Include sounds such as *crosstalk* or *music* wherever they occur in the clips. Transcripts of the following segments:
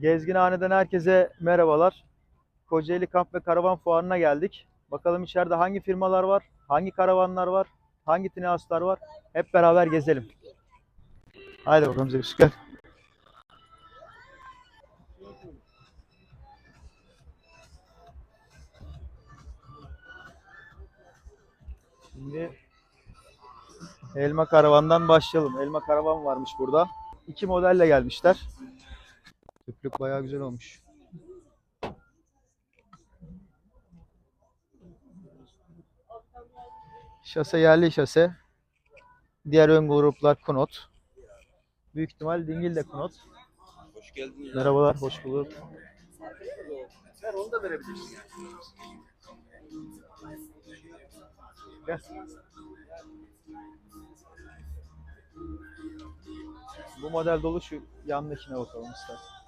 Gezginhane'den herkese merhabalar. Kocaeli Kamp ve Karavan Fuarı'na geldik. Bakalım içeride hangi firmalar var, hangi karavanlar var, hangi tiny house'lar var. Hep beraber gezelim. Haydi bakalım Zeus gel. Şimdi Elma Karavan'dan başlayalım. Elma Karavan varmış burada. İki modelle gelmişler. Tüplük bayağı güzel olmuş. Şase yerli şase. Diğer ön gruplar Kunot. Büyük ihtimal Dingil de Kunot. Hoş geldin. Merhabalar, hoş bulduk. Sen onu da verebilirsin yani. Gel. Bu model dolu şu yandakine bakalım istersen.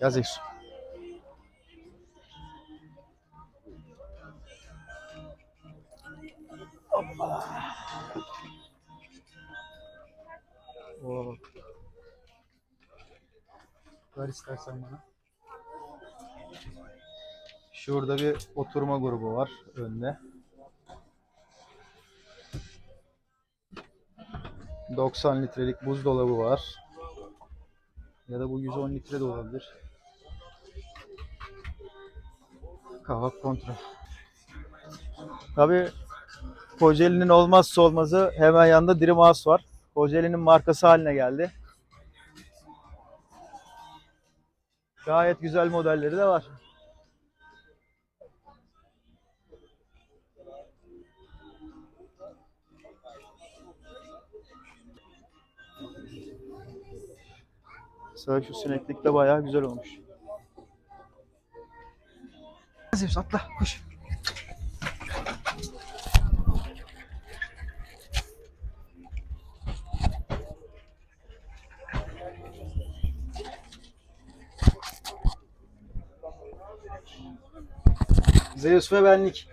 Yaz Zeus. Hoppa. Oo. Ver istersen bana. Şurada bir oturma grubu var önde. 90 litrelik buzdolabı var. Ya da bu 110 litre de olabilir. Kavak kontra. Tabi Kocaeli'nin olmazsa olmazı hemen yanında Dream House var. Kocaeli'nin markası haline geldi. Gayet güzel modelleri de var. Mesela şu sineklik de bayağı güzel olmuş. Zeus atla koş. Zeus ve benlik.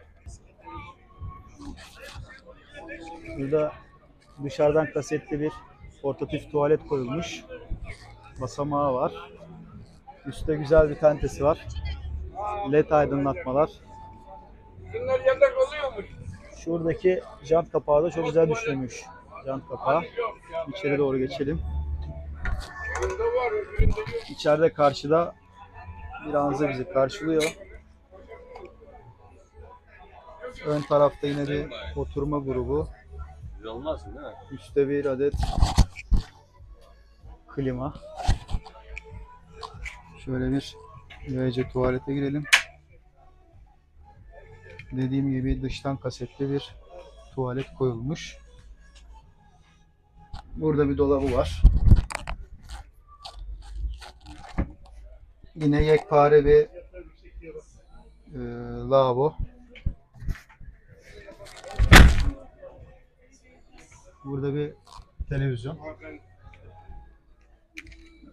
Burada dışarıdan kasetli bir portatif tuvalet koyulmuş. Basamağı var. Üstte güzel bir tentesi var. LED aydınlatmalar. Bunlar yatak oluyormuş. Şuradaki jant kapağı da çok güzel düşünülmüş. Jant kapağı. İçeri doğru geçelim. İçeride karşıda bir anza bizi karşılıyor. Ön tarafta yine bir oturma grubu. Güzel olmazsın değil mi? Üstte bir adet klima. Şöyle bir böylece tuvalete girelim. Dediğim gibi dıştan kasetli bir tuvalet koyulmuş. Burada bir dolabı var. Yine yekpare bir e, lavabo. Burada bir televizyon.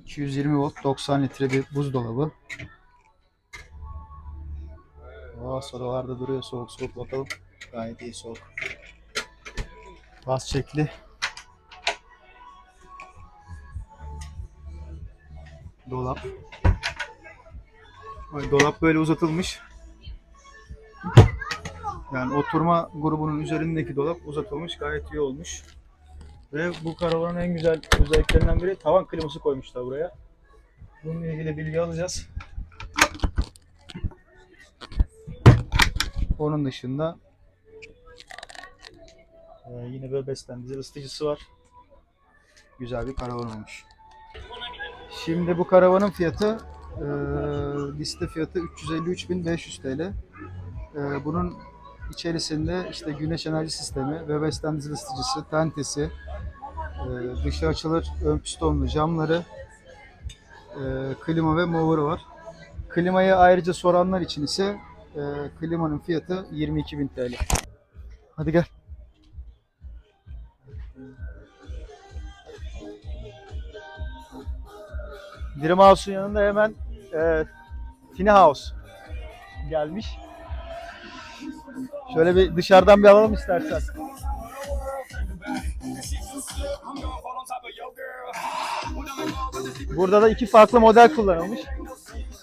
220 volt 90 litre bir buzdolabı. Aa, sodalarda duruyor soğuk soğuk bakalım. Gayet iyi soğuk. Bas çekli. Dolap. Dolap böyle uzatılmış. Yani oturma grubunun üzerindeki dolap uzatılmış. Gayet iyi olmuş. Ve bu karavanın en güzel özelliklerinden biri tavan kliması koymuşlar buraya. Bununla ilgili bilgi alacağız. Onun dışında e, yine böyle beslendiği ısıtıcısı var. Güzel bir karavan olmuş. Şimdi bu karavanın fiyatı e, liste fiyatı 353.500 TL. E, bunun içerisinde işte güneş enerji sistemi, ve beslendiği ısıtıcısı, tentesi, e, dışı açılır ön pistonlu camları, e, klima ve mower var. Klimayı ayrıca soranlar için ise e, klimanın fiyatı 22.000 TL. Hadi gel. Dream House'un yanında hemen e, Tiny House gelmiş. Şöyle bir dışarıdan bir alalım istersen. Burada da iki farklı model kullanılmış.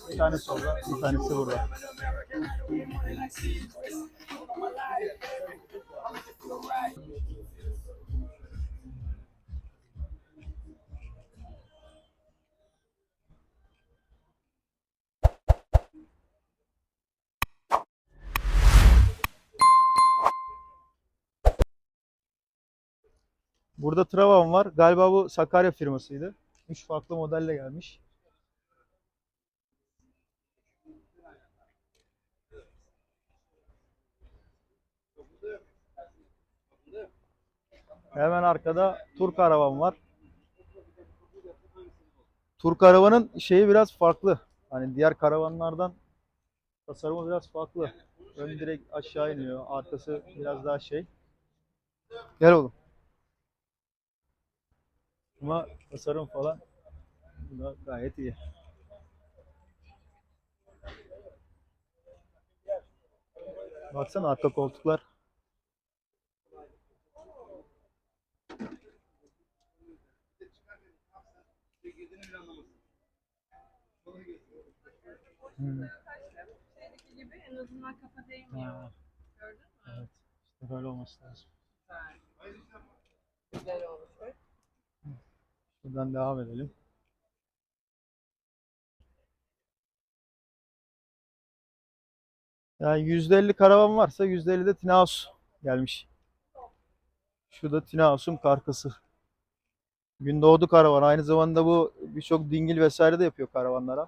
Bir tanesi orada, bir tanesi burada. Burada Travan var. Galiba bu Sakarya firmasıydı. Üç farklı modelle gelmiş. Hemen arkada tur karavan var. Tur karavanın şeyi biraz farklı. Hani diğer karavanlardan tasarımı biraz farklı. Ön direkt aşağı iniyor. Arkası biraz daha şey. Gel oğlum. Ama tasarım falan bu da gayet iyi. Baksana arka koltuklar. Hmm. Şeydeki gibi en azından kafa değmiyor. Ha, Gördün mü? evet. İşte böyle olması lazım. Güzel. Güzel. Buradan devam edelim. Yani %50 karavan varsa %50 de Tinaus gelmiş. Şu da Tinaus'un karkası. Gündoğdu karavan. Aynı zamanda bu birçok dingil vesaire de yapıyor karavanlara.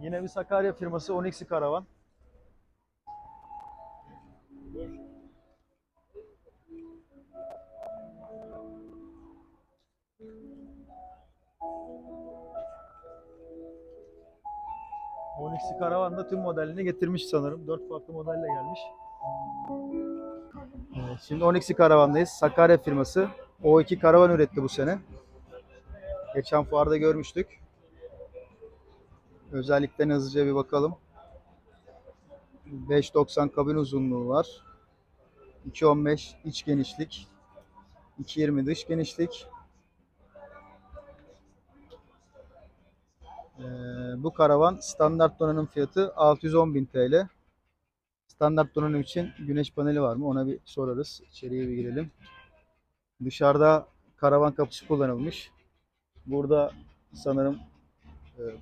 Yine bir Sakarya firması Onyx'i karavan. Onyx'i karavan da tüm modelini getirmiş sanırım. Dört farklı modelle gelmiş. Evet, şimdi Onyx'i karavandayız. Sakarya firması. O2 karavan üretti bu sene. Geçen fuarda görmüştük. Özelliklerine hızlıca bir bakalım. 5.90 kabin uzunluğu var. 2.15 iç genişlik. 2.20 dış genişlik. Ee, bu karavan standart donanım fiyatı 610.000 TL. Standart donanım için güneş paneli var mı? Ona bir sorarız. İçeriye bir girelim. Dışarıda karavan kapısı kullanılmış. Burada sanırım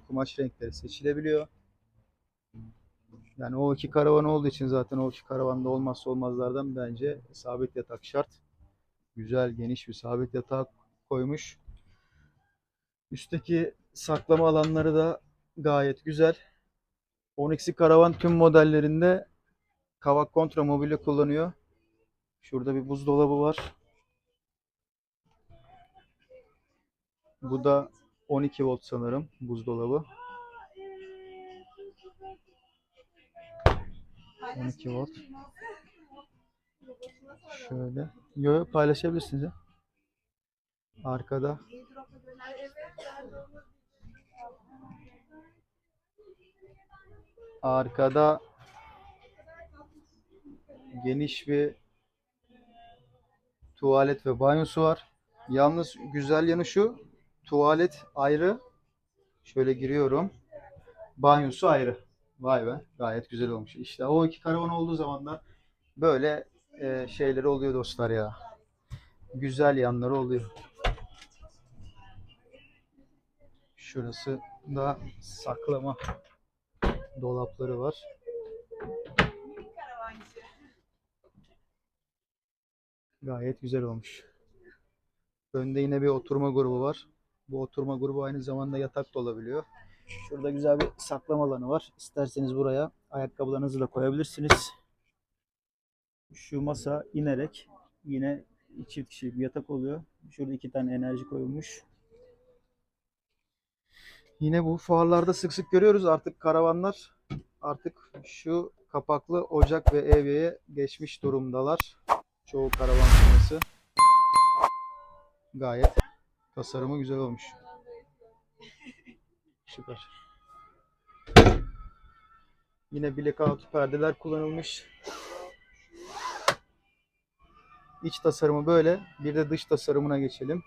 kumaş renkleri seçilebiliyor. Yani o iki karavan olduğu için zaten o iki karavanda olmazsa olmazlardan bence sabit yatak şart. Güzel geniş bir sabit yatak koymuş. Üstteki saklama alanları da gayet güzel. Onyx'i karavan tüm modellerinde kavak kontra mobilya kullanıyor. Şurada bir buzdolabı var. Bu da 12 volt sanırım buzdolabı. 12 volt. Şöyle. Yo, paylaşabilirsiniz. Arkada. Arkada geniş bir tuvalet ve banyosu var. Yalnız güzel yanı şu. Tuvalet ayrı. Şöyle giriyorum. Banyosu ayrı. Vay be. Gayet güzel olmuş. İşte o iki karavan olduğu zaman da böyle e, şeyleri oluyor dostlar ya. Güzel yanları oluyor. Şurası da saklama dolapları var. Gayet güzel olmuş. Önde yine bir oturma grubu var. Bu oturma grubu aynı zamanda yatak da olabiliyor. Şurada güzel bir saklama alanı var. İsterseniz buraya ayakkabılarınızı da koyabilirsiniz. Şu masa inerek yine çift kişilik bir yatak oluyor. Şurada iki tane enerji koyulmuş. Yine bu fuarlarda sık sık görüyoruz artık karavanlar artık şu kapaklı ocak ve evyeye geçmiş durumdalar. Çoğu karavan firması. Gayet tasarımı güzel olmuş. *laughs* Süper. Yine blackout perdeler kullanılmış. İç tasarımı böyle. Bir de dış tasarımına geçelim.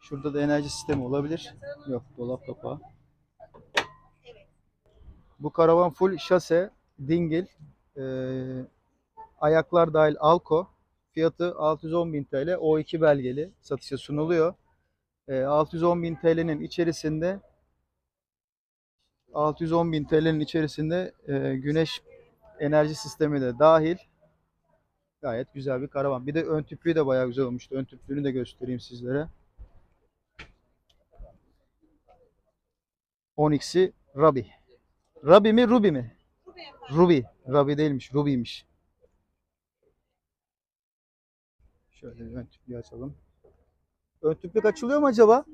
Şurada da enerji sistemi olabilir. Yok, dolap kapağı. Bu karavan full şase, dingil, eee, ayaklar dahil Alko. Fiyatı 610.000 TL. O2 belgeli satışa sunuluyor. Eee 610.000 TL'nin içerisinde 610.000 TL'nin içerisinde eee, güneş enerji sistemi de dahil. Gayet güzel bir karavan. Bir de ön tüplüğü de bayağı güzel olmuştu. Ön tüplüğünü de göstereyim sizlere. Onyx'i Rabi. Rabi mi Ruby mi? Ruby. Rabi değilmiş. Ruby'miş. Şöyle bir ön tüplüğü açalım. Ön tüplük açılıyor mu acaba?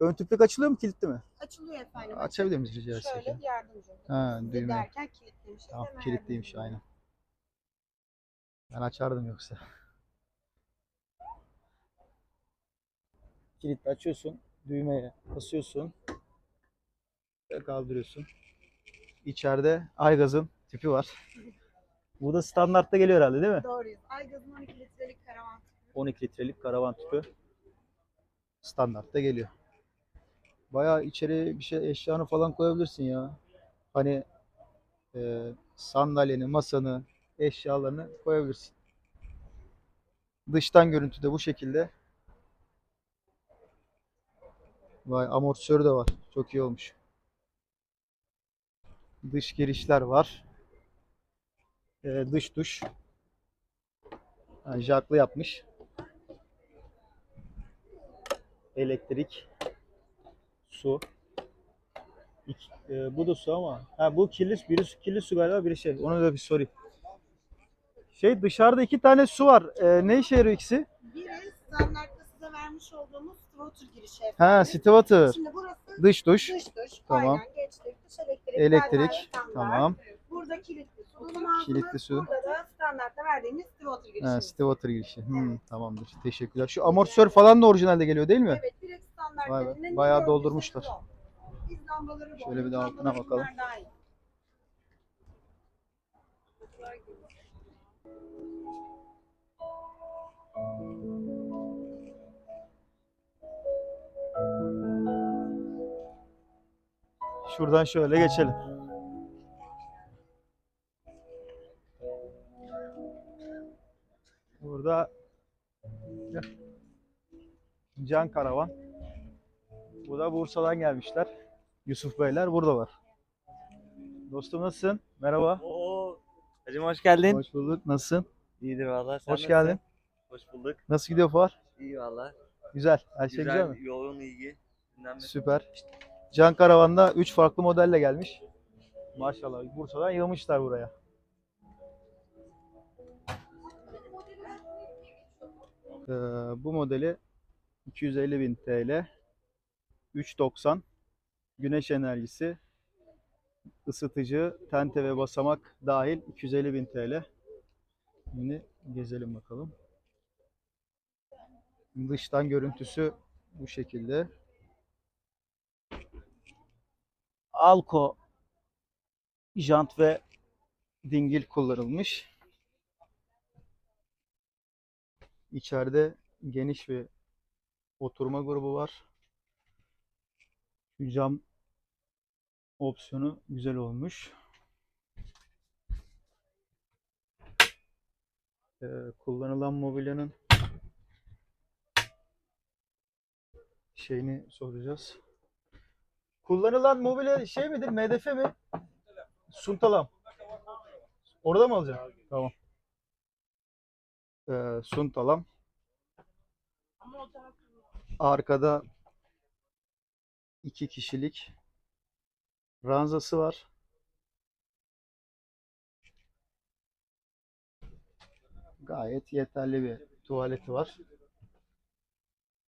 Ön tüplük açılıyor mu kilitli mi? Açılıyor efendim. Açabilir miyiz rica etsek? Şöyle ya? yardımcı. Ha, Size düğme. derken kilitlemişiz. Tamam Hemen kilitliymiş yardımcı aynen. Ben açardım yoksa. Kilitli açıyorsun. Düğmeye basıyorsun. Kaldırıyorsun. İçeride Aygaz'ın tipi var. Bu da standartta geliyor herhalde değil mi? olayım. Doğruyuz. Aygaz'ın 12 litrelik karavan. 12 litrelik karavan tüpü. Standartta geliyor. Bayağı içeri bir şey eşyanı falan koyabilirsin ya. Hani e, sandalyeni, masanı, eşyalarını koyabilirsin. Dıştan görüntü de bu şekilde. Vay amortisörü de var. Çok iyi olmuş. Dış girişler var. E, dış duş. Ha, jaklı yapmış. Elektrik. Su. İki- e, bu da su ama. Ha bu kirli, biri su- kirli su galiba biri şey. Onu da bir sorayım. Şey dışarıda iki tane su var. E, ne işe yarıyor ikisi? Biri standartta size vermiş olduğumuz water girişi. Ha, stivator. Şimdi burası Dış duş. dış duş. Tamam. Aynen geçtik. Dış elektrik. Elektrik. gayet standart. Burada kilitli su. Bunun altında Kilitli su. Burada da standartta verdiğimiz water girişi. Ha, stivator girişi. Hmm, tamamdır. Teşekkürler. Şu amortisör falan da orijinalde geliyor değil mi? Evet direkt standart. Vay be, bayağı doldurmuşlar. Biz lambaları Şöyle bir doldurduk, altına bakalım. Şuradan şöyle geçelim. Burada Can Karavan. Bu da Bursa'dan gelmişler. Yusuf Beyler burada var. Dostum nasılsın? Merhaba. Oo. Hacım hoş geldin. Hoş bulduk. Nasılsın? İyidir valla. Sen Hoş nasılsın? geldin. Hoş bulduk. Nasıl gidiyor fuar? İyi valla. Güzel. Her şey güzel, mi? yoğun ilgi. Dinlenme. Süper. Can Karavan'da 3 farklı modelle gelmiş. Maşallah. Bursa'dan yığmışlar buraya. Ee, bu modeli 250.000 TL. 390 güneş enerjisi ısıtıcı, tente ve basamak dahil 250.000 TL. Şimdi gezelim bakalım. Dıştan görüntüsü bu şekilde. Alko jant ve dingil kullanılmış. İçeride geniş bir oturma grubu var. Cam opsiyonu güzel olmuş. Ee, kullanılan mobilyanın şeyini soracağız. Kullanılan mobilya şey midir? MDF mi? Suntalam. Orada mı alacaksın? Tamam. Ee, suntalam. Arkada iki kişilik ranzası var. Gayet yeterli bir tuvaleti var.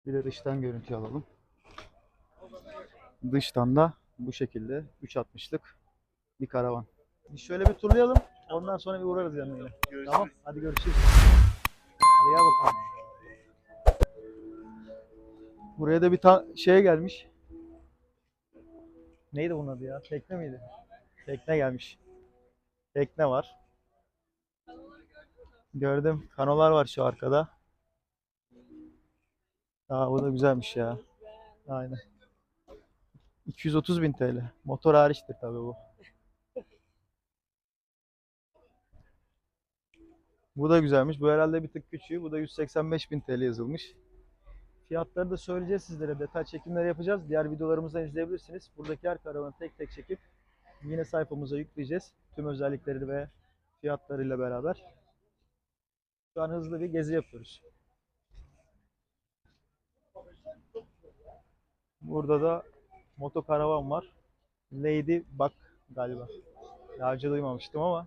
Bir de dıştan görüntü alalım. Dıştan da bu şekilde 360'lık bir karavan. Şöyle bir turlayalım. Ondan sonra bir uğrarız yanına. Tamam. Hadi görüşürüz. Gel bakalım. Buraya da bir ta- şeye gelmiş. Neydi bunun adı ya? Tekne miydi? Tekne gelmiş. Tekne var. Gördüm. Kanolar var şu arkada. Aa bu da güzelmiş ya. Aynen. 230 bin TL. Motor hariçtir tabii bu. Bu da güzelmiş. Bu herhalde bir tık küçüğü. Bu da 185 bin TL yazılmış. Fiyatları da söyleyeceğiz sizlere. Detay çekimleri yapacağız. Diğer videolarımızdan izleyebilirsiniz. Buradaki her karavanı tek tek çekip yine sayfamıza yükleyeceğiz. Tüm özellikleri ve fiyatlarıyla beraber. Şu an hızlı bir gezi yapıyoruz. Burada da moto karavan var. Lady Bak galiba. Daha önce duymamıştım ama.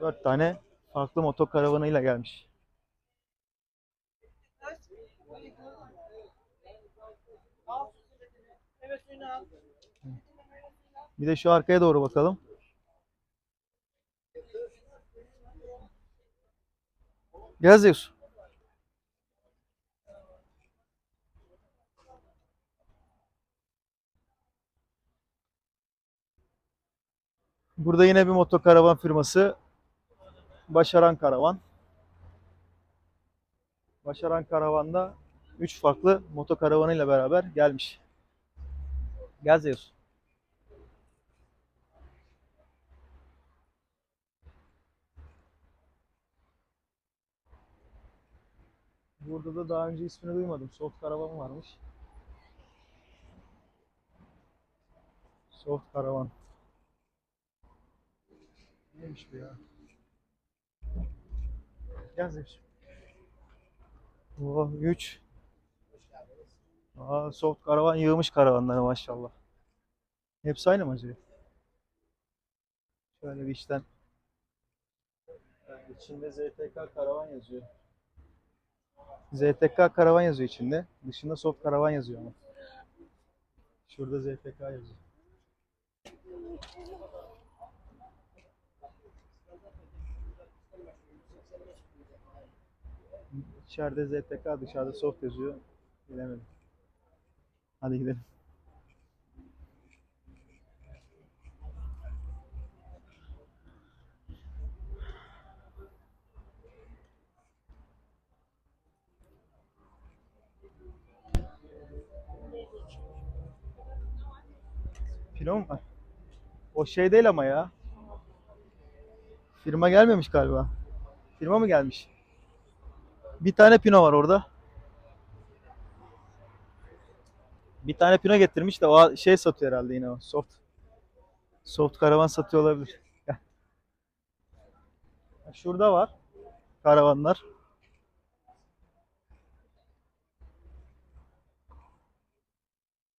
Dört tane farklı moto karavanıyla gelmiş. Bir de şu arkaya doğru bakalım. Zeus. Burada yine bir motokaravan firması. Başaran Karavan. Başaran Karavan'da 3 farklı motokaravanıyla beraber gelmiş. Gel Zeus. Burada da daha önce ismini duymadım. Soft Karavan varmış. Soft Karavan. Neymiş bu ya? Zeus. Oh, 3. Aa, soft karavan yığmış karavanları maşallah. Hepsi aynı mı acaba? Şöyle bir içten. Yani içinde ZTK karavan yazıyor. ZTK karavan yazıyor içinde. Dışında soft karavan yazıyor ama. Şurada ZTK yazıyor. İçeride ZTK, dışarıda soft yazıyor. Bilemedim. Hadi gidelim. Pino mu? O şey değil ama ya. Firma gelmemiş galiba. Firma mı gelmiş? Bir tane Pino var orada. Bir tane Pino getirmiş de o şey satıyor herhalde yine o soft. Soft karavan satıyor olabilir. Şurada var karavanlar.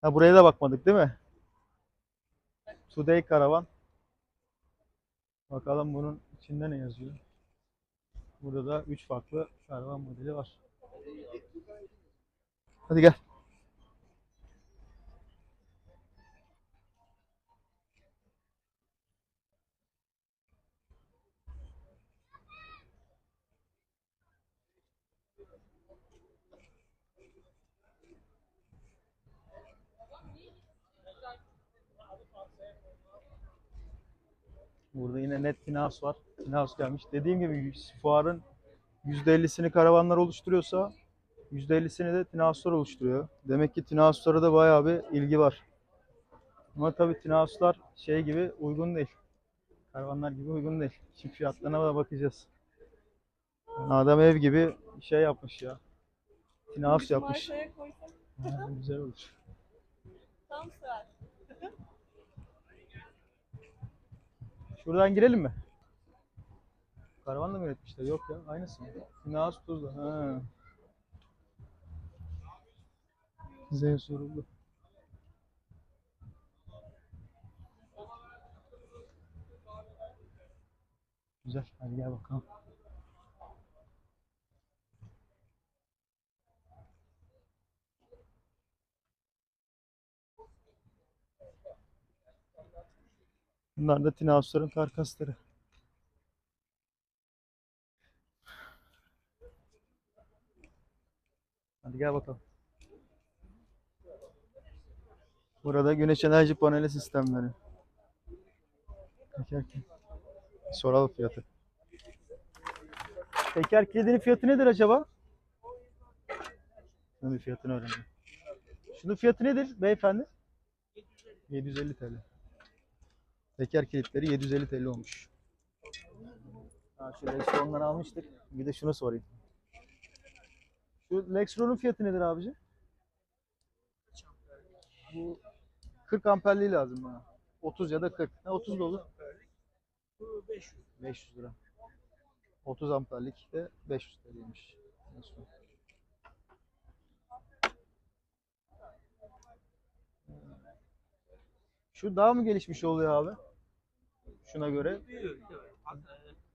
Ha buraya da bakmadık değil mi? Today karavan. Bakalım bunun içinde ne yazıyor. Burada da 3 farklı karavan modeli var. Hadi gel. Burada yine net Tinaus var. Tinaus gelmiş. Dediğim gibi fuarın %50'sini karavanlar oluşturuyorsa %50'sini de Tinauslar oluşturuyor. Demek ki Tinauslara da bayağı bir ilgi var. Ama tabii Tinauslar şey gibi uygun değil. Karavanlar gibi uygun değil. Şimdi fiyatlarına da bakacağız. Adam ev gibi şey yapmış ya. Tinaus yapmış. Ha, güzel olur. tam sığar. Şuradan girelim mi? Üretmişler? Yok ya, aynısı? Tinaus Tuzla. Ha. Zeus soruldu. Güzel. Hadi gel bakalım. Bunlar da Tinaus'ların karkasları. Hadi gel bakalım. Burada güneş enerji paneli sistemleri. Teker kilit. Soralım fiyatı. Teker kilidinin fiyatı nedir acaba? Şunun bir fiyatını öğrenelim. Şunun fiyatı nedir beyefendi? 750 TL. Teker kilitleri 750 TL olmuş. Ha, şu Lexron'dan almıştık. Bir de şunu sorayım. Şu Lexron'un fiyatı nedir abici? Bu 40 amperliği lazım bana. 30 ya da 40. Ne 30 da olur. 500. 500 lira. 30 amperlik de 500 TL'ymiş. Lexron. Şu daha mı gelişmiş oluyor abi? Şuna göre.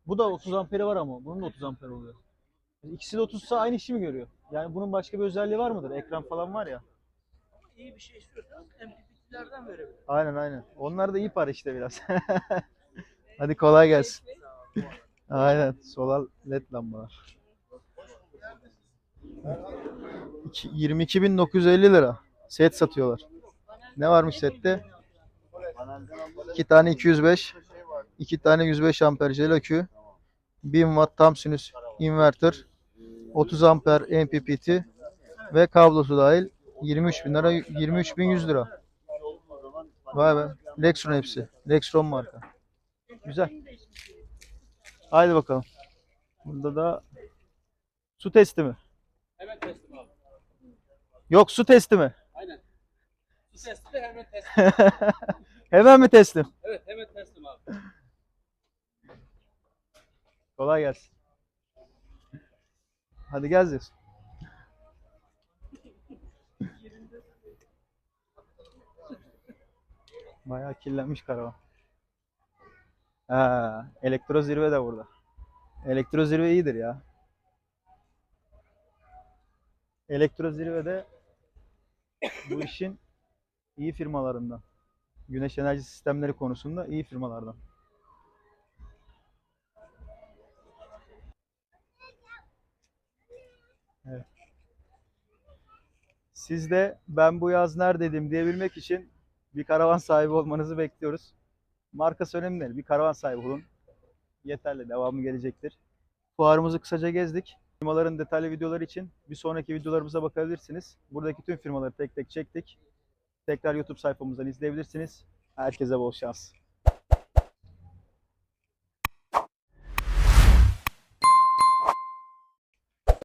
Bu da 30 amperi var ama bunun da 30 amper oluyor. İkisi de 30 ise aynı işi mi görüyor? Yani bunun başka bir özelliği var mıdır? Ekran falan var ya. İyi bir şey istiyorsanız MPP'lerden verebilirim. Aynen aynen. Onlar da iyi para işte biraz. *laughs* Hadi kolay gelsin. Aynen. Solar led lambalar. İki- 22.950 lira. Set satıyorlar. Ne varmış sette? 2 tane 205, 2 tane 105 amper jel akü, 1000 watt tam sinüs inverter, 30 amper MPPT ve kablosu dahil 23.000 lira, 23.100 lira. Vay be. Lexron hepsi. Lexron marka. Güzel. Haydi bakalım. Burada da su testi mi? Hemen teslim abi. Yok su testi mi? Aynen. Bu testi de hemen teslim. *laughs* Hemen mi teslim? Evet hemen teslim abi. Kolay gelsin. Hadi gel Zeus. Bayağı kirlenmiş karavan. Ha, elektro zirve de burada. Elektro zirve iyidir ya. Elektro zirve de bu işin iyi firmalarından. Güneş enerji sistemleri konusunda iyi firmalardan. Siz de ben bu yaz neredeydim diyebilmek için bir karavan sahibi olmanızı bekliyoruz. Markası önemli değil. Bir karavan sahibi olun. Yeterli. Devamı gelecektir. Fuarımızı kısaca gezdik. Firmaların detaylı videoları için bir sonraki videolarımıza bakabilirsiniz. Buradaki tüm firmaları tek tek çektik. Tekrar YouTube sayfamızdan izleyebilirsiniz. Herkese bol şans.